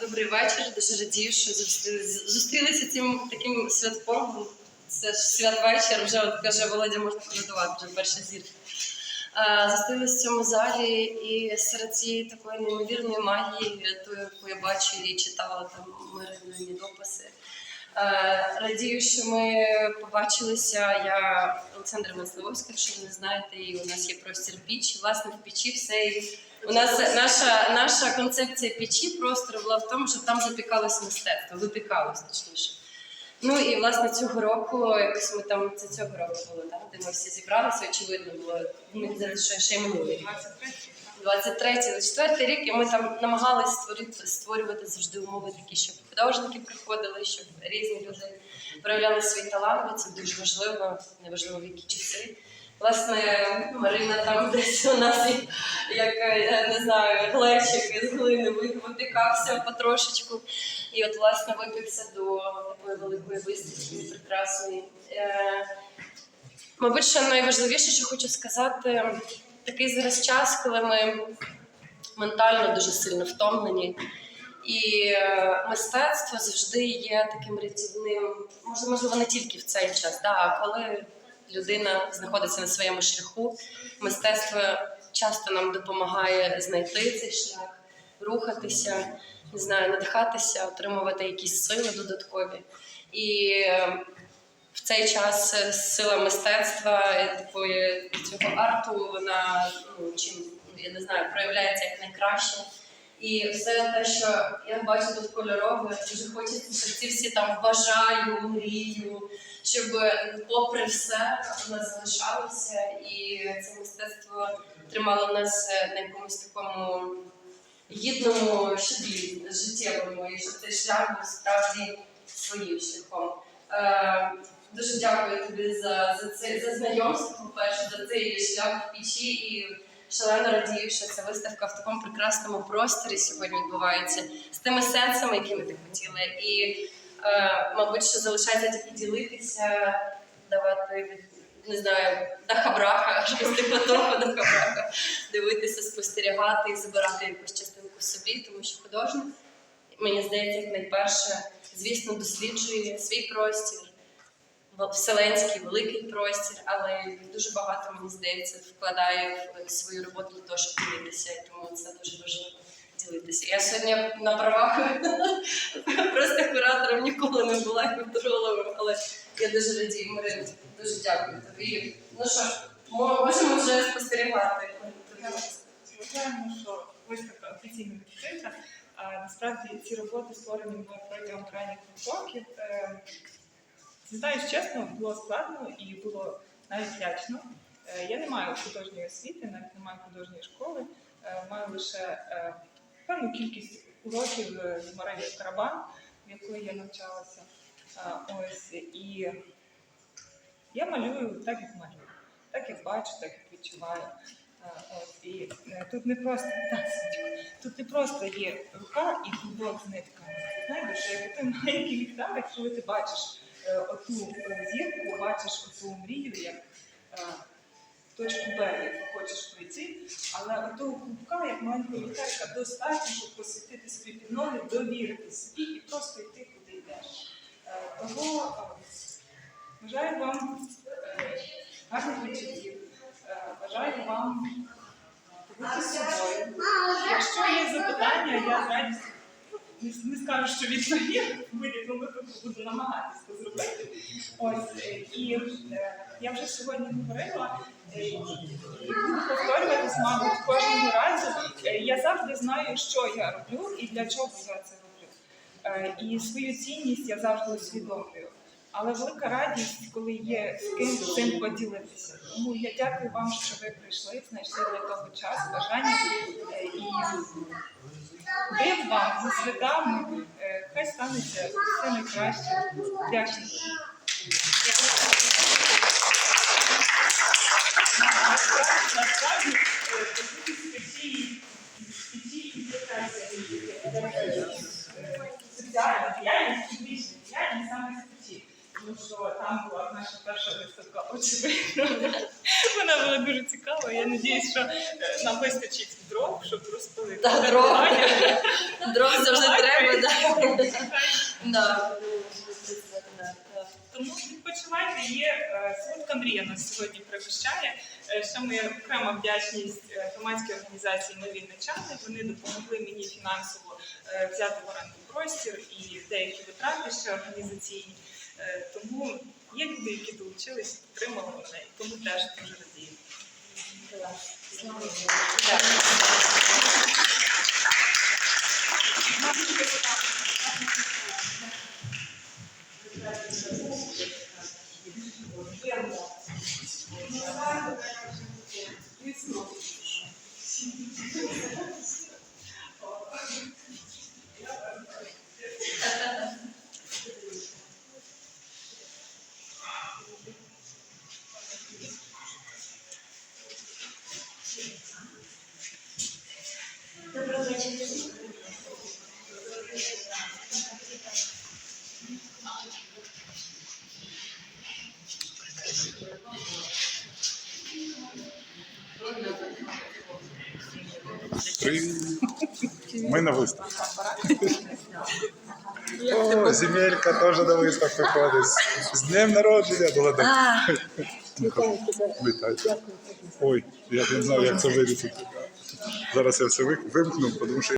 Добрий вечір. Дуже радію, що зустрі- зустрілися цим таким святком. Це ж святвечір, вже от каже Володя, можна колядувати, вже перша зірка. Е, Зустрілися в цьому залі і серед цієї такої неймовірної магії, ту, яку я бачу і читала там Маринини дописи. Е, Радію, що ми побачилися. Я Олександра Масловська, якщо ви не знаєте, і у нас є простір піч. Власне, в печі все у нас наша, наша концепція печі простору була в тому, що там запікалось мистецтво, випікалось точніше. Ну і власне цього року, якось ми там це цього року було, так, де ми всі зібралися, очевидно було. Ми зараз ще, й минулий рік. 23-24 рік, і ми там намагалися створити, створювати завжди умови такі, щоб художники приходили, щоб різні люди проявляли свій талант, бо це дуже важливо, неважливо в які часи. Власне, Марина там десь у нас як е, не знаю, глечик із глини випікався потрошечку. І от, власне, випікся до такої великої виставки прекрасної. Е, Мабуть, що найважливіше, що хочу сказати, такий зараз час, коли ми ментально дуже сильно втомлені. І е, мистецтво завжди є таким рятівним, можливо, не тільки в цей час, да, а коли людина знаходиться на своєму шляху, мистецтво часто нам допомагає знайти цей шлях, рухатися, не знаю, надихатися, отримувати якісь сили додаткові. І е, в цей час е, сила мистецтва, е, такої цього арту, вона ну, чим я не знаю, проявляється як найкраще. І все те, що я бачу тут кольорове, дуже хочеться, щоб ці всі там бажаю, мрію, щоб попри все у нас залишалося, і це мистецтво тримало нас е, на якомусь такому гідному щаблі життєвому, і щоб цей шлях був справді своїм шляхом. Дуже дякую тобі за, за це за знайомство, по-перше, за цей шлях в печі і шалено радію, що ця виставка в такому прекрасному просторі сьогодні відбувається з тими сенсами, якими ти хотіла. І, е, мабуть, що залишається тільки ділитися, давати не знаю, даха-браха, щось типу того даха-браха, дивитися, спостерігати і забирати якусь частинку собі, тому що художник, мені здається, як найперше, звісно, досліджує свій простір вселенський великий простір, але дуже багато мені здається вкладає в свою роботу для того, щоб ділитися, і тому це дуже важливо ділитися. Я сьогодні на правах просто куратором ніколи не була культурологом, але я дуже радію, Марина. Дуже дякую тобі. Ну що, ж, мо- можемо вже спостерігати. Звичайно, що виставка офіційно відкрита. Насправді ці роботи створені мною протягом крайніх років. Зізнаюсь чесно, було складно і було навіть лячно. Е, Я не маю художньої освіти, навіть не маю художньої школи, Е, маю лише е, певну кількість уроків з Мариною Карабан, в якої я навчалася. Ось і я малюю так, як малюю, так як бачу, так як відчуваю. От, і тут не просто тут не просто є рука і клубок з нитками. Знаєш, як той маленький ліхтарик, коли ти бачиш оту е, зірку, бачиш оту мрію, як е, точку Б, яку хочеш пройти, але отого клубка, як маленького ліхтарика, достатньо, щоб посвятити собі під ноги, довірити собі і просто йти, куди йдеш. Е, Того бажаю вам гарних відчуттів. Бажаю вам бути собою. Якщо є запитання, я з не, скажу, що відповім, в будь-якому буду намагатися. Ось е, і е, я вже сьогодні говорила. е, повторюватись, мабуть, кожного разу. Я завжди знаю, що я роблю і для чого я це роблю. І свою цінність я завжди усвідомлюю. Але велика радість, коли є з ким цим поділитися. Тому я дякую вам, що ви прийшли, знайшли для того час, бажання і див вам за святами. Хай станеться все найкраще. Дякую. Насправді, соціальна діяльність, публічна діяльність саме спеці. Тому що там була наша перша виставка очевидно. Вона була дуже цікава. Я надіюсь, що нам вистачить дров, щоб розпалити. Дров. завжди треба. Да. Тому відпочивайте, є е, солодка мрія нас сьогодні пригощає. Ще моя окрема вдячність е, громадській організації Нові Начали. Вони допомогли мені фінансово е, взяти в оренду простір і деякі витрати ще організаційні. Тому є люди, які долучились, підтримали мене, і тому теж дуже радію. Привіт. Ми на виставці. О, Земелька теж на виставку ходить. З днем народження так. Вітаю. Ой, я не знав, як це вирішити. Зараз я все вимкну, тому що